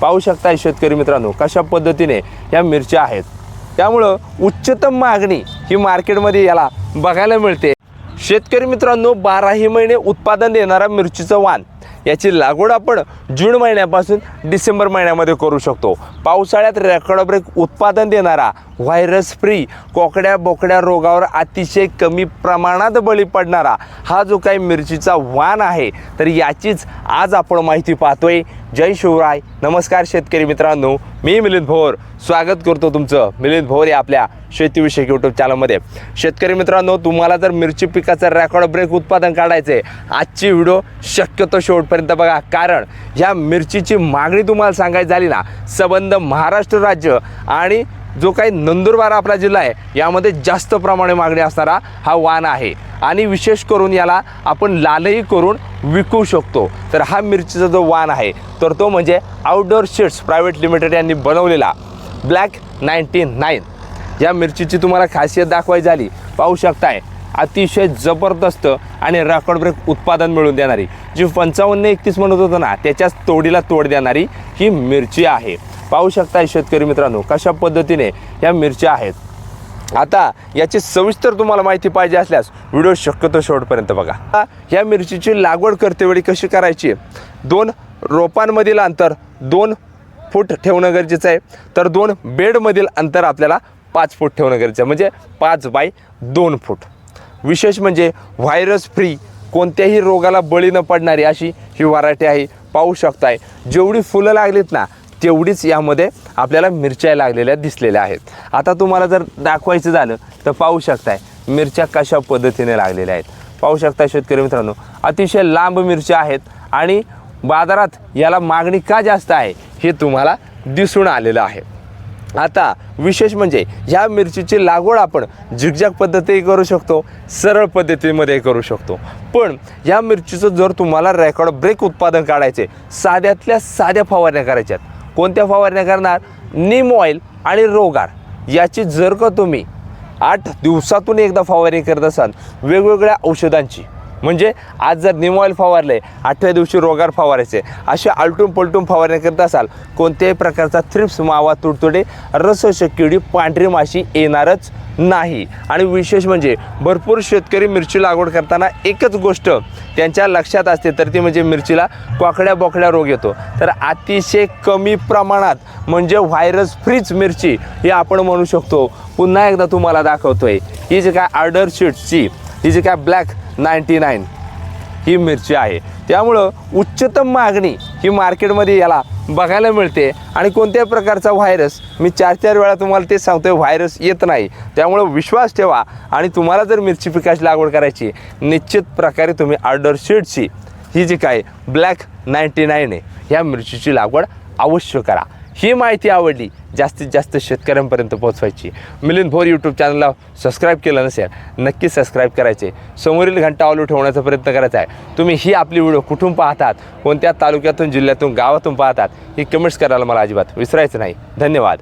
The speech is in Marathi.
पाहू शकता शेतकरी मित्रांनो कशा पद्धतीने या मिरच्या आहेत. त्यामुळं उच्चतम मागणी ही मार्केटमध्ये याला बघायला मिळते. शेतकरी मित्रांनो बाराही महिने उत्पादन देणारा मिरचीचं वाण. याची लागवड आपण जून महिन्यापासून डिसेंबर महिन्यामध्ये करू शकतो. पावसाळ्यात रेकॉर्ड ब्रेक उत्पादन देणारा व्हायरस फ्री कोकड्या बोकड्या रोगावर अतिशय कमी प्रमाणात बळी पडणारा हा जो काही मिरचीचा वाण आहे तर याचीच आज आपण माहिती पाहतोय. जय शिवराय. नमस्कार शेतकरी मित्रांनो. मी मिलिंद भोर. स्वागत करतो तुमचं. मिलिंद भोर या आपल्या शेतीविषयक यूट्यूब चॅनलमध्ये शेतकरी मित्रांनो तुम्हाला जर मिरची पिकाचं रेकॉर्ड ब्रेक उत्पादन काढायचं आहे आजची व्हिडिओ शक्यतो शेवटपर्यंत बघा कारण ह्या मिरचीची मागणी तुम्हाला सांगायची झाली ना संबंध महाराष्ट्र राज्य आणि जो काही नंदुरबार आपला जिल्हा आहे यामध्ये जास्त प्रमाणे मागणी असणारा हा वाण आहे. आणि विशेष करून याला आपण लालही करून विकू शकतो. तर हा मिरचीचा जो वाण आहे तर तो म्हणजे आउटडोर शेड्स प्रायव्हेट लिमिटेड यांनी बनवलेला ब्लॅक नाईन्टी नाईन. या मिरचीची तुम्हाला खासियत दाखवायची झाली पाहू शकताय. अतिशय जबरदस्त आणि रेकॉर्ड ब्रेक उत्पादन मिळवून देणारी जी पंचावन्न एकतीस म्हणत होतं ना त्याच्याच तोडीला तोड देणारी ही मिरची आहे. पाहू शकता शेतकरी मित्रांनो कशा पद्धतीने या मिरच्या आहेत. आता याची सविस्तर तुम्हाला माहिती पाहिजे असल्यास व्हिडिओ शक्यतो शेवटपर्यंत बघा. या मिरचीची लागवड करतेवेळी कशी करायची? दोन रोपांमधील अंतर दोन फूट ठेवणं गरजेचं आहे. तर दोन बेडमधील अंतर आपल्याला पाच फूट ठेवणं गरजेचं आहे. म्हणजे पाच बाय दोन फूट. विशेष म्हणजे व्हायरस फ्री कोणत्याही रोगाला बळी न पडणारी अशी ही व्हरायटी आहे. पाहू शकताय. जेवढी फुलं लागलीत ना तेवढीच यामध्ये आपल्याला मिरच्या लागलेल्या दिसलेल्या आहेत. आता तुम्हाला जर दाखवायचं झालं तर पाहू शकताय. मिरच्या कशा पद्धतीने लागलेल्या आहेत. पाहू शकता शेतकरी मित्रांनो अतिशय लांब मिरच्या आहेत आणि बाजारात याला मागणी का जास्त आहे हे तुम्हाला दिसून आलेलं आहे. आता विशेष म्हणजे ह्या मिरचीची लागवड आपण झिगझॅग पद्धतीही करू शकतो सरळ पद्धतीमध्ये करू शकतो. पण या मिरचीचं जर तुम्हाला रेकॉर्ड ब्रेक उत्पादन काढायचे साध्यातल्या साध्या फवारण्या करायच्यात. कोणत्या फवारण्या करणार? निम ऑइल आणि रोगार. याची जर का तुम्ही आठ दिवसातून एकदा फवारणी करत असाल वेगवेगळ्या औषधांची म्हणजे आज जर निम ऑइल फवारले आठव्या दिवशी रोगार फवारायचे असे आलटून पलटून फवारणी करत असाल कोणत्याही प्रकारचा थ्रिप्स मावा तुडतुडे रसशक्किडी पांढरी माशी येणारच नाही. आणि विशेष म्हणजे भरपूर शेतकरी मिरची लागवड करताना एकच गोष्ट त्यांच्या लक्षात असते तर ती म्हणजे मिरचीला कोकड्या बोकड्या रोग येतो. तर अतिशय कमी प्रमाणात म्हणजे व्हायरस फ्रीच मिरची ही आपण म्हणू शकतो. पुन्हा एकदा तुम्हाला दाखवतोय. ही जी काय आर्डर शीटची ही जी काय ब्लॅक नाईन्टी नाईन ही मिरची आहे. त्यामुळं उच्चतम मागणी ही मार्केटमध्ये याला बघायला मिळते. आणि कोणत्याही प्रकारचा व्हायरस मी चार चार वेळा तुम्हाला ते सांगतोय व्हायरस येत नाही. त्यामुळं विश्वास ठेवा. आणि तुम्हाला जर मिरची पिकाची लागवड करायची निश्चित प्रकारे तुम्ही आर्डर शीटची ही जी काय ब्लॅक नाईन्टी नाईन आहे ह्या मिरचीची लागवड अवश्य करा. ही माहिती आवडली जास्तीत जास्त शेतकऱ्यांपर्यंत पोहोचवायची. मिलिंद भोर यूट्यूब चॅनलला सबस्क्राईब केलं नसेल नक्की सबस्क्राईब करायचे. समोरील घंटा ऑलू ठेवण्याचा प्रयत्न करायचा आहे. तुम्ही ही आपली व्हिडिओ कुठून पाहतात कोणत्या तालुक्यातून जिल्ह्यातून गावातून पाहतात ही कमेंट्स करायला मला अजिबात विसरायचं नाही. धन्यवाद.